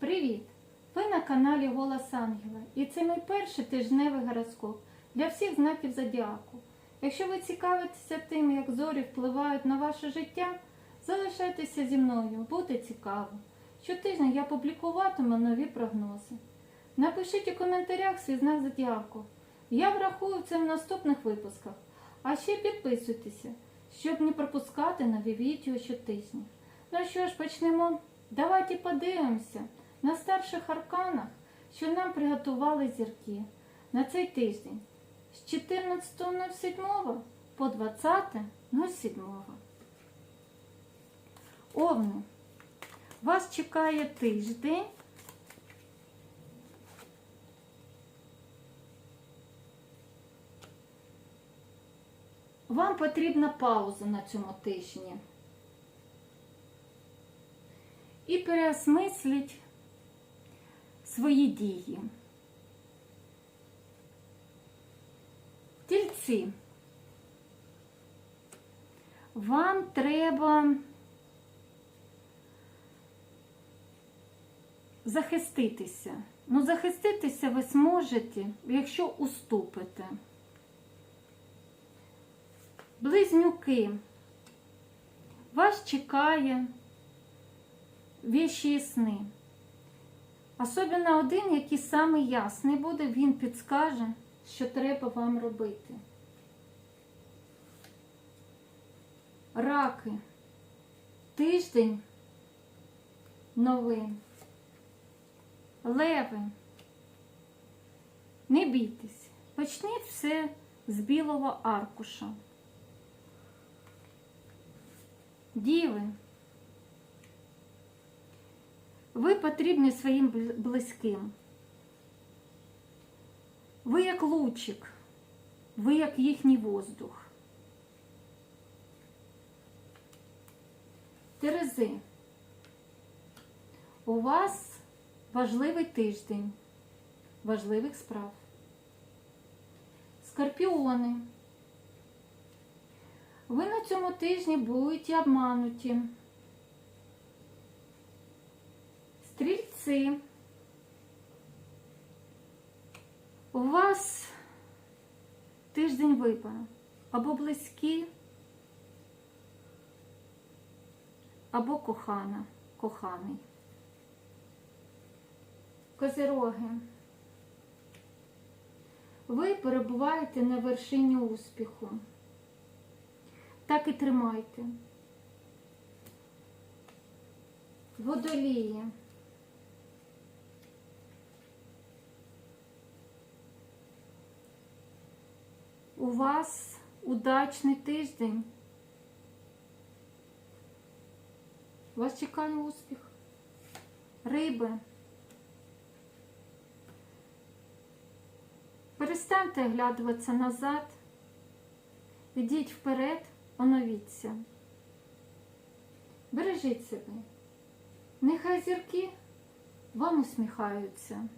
Привіт! Ви на каналі Голос Ангела і це мій перший тижневий гороскоп для всіх знаків зодіаку. Якщо ви цікавитеся тим, як зорі впливають на ваше життя, залишайтеся зі мною, буде цікаво. Щотижня я публікуватиму нові прогнози. Напишіть у коментарях свій знак зодіаку. Я врахую це в наступних випусках. А ще підписуйтеся, щоб не пропускати нові відео щотижня. Ну що ж, почнемо. Давайте подивимося на старших арканах, що нам приготували зірки на цей тиждень з 14.07 по 20.07. Овни, вас чекає тиждень. Вам потрібна пауза на цьому тижні. І переосмисліть свої дії. Тільці. Вам треба захиститися. Ну, захиститися ви зможете, якщо уступите. Близнюки. Вас чекає віші сни. Особливо один, який самий ясний буде, він підскаже, що треба вам робити. Раки. Тиждень новин. Леви. Не бійтесь. Почніть все з білого аркуша. Діви. Ви потрібні своїм близьким. Ви як лучик, ви як їхній воздух. Терези. У вас важливий тиждень, важливих справ. Скорпіони. Ви на цьому тижні будете обмануті. Стрільці. У вас тиждень вибору. Або близькі, або кохана, коханий. Козироги. Ви перебуваєте на вершині успіху. Так і тримайте. Водолії. У вас удачний тиждень. Вас чекає успіх. Риби. Перестаньте оглядуватися назад. Ідіть вперед, оновіться. Бережіть себе. Нехай зірки вам усміхаються.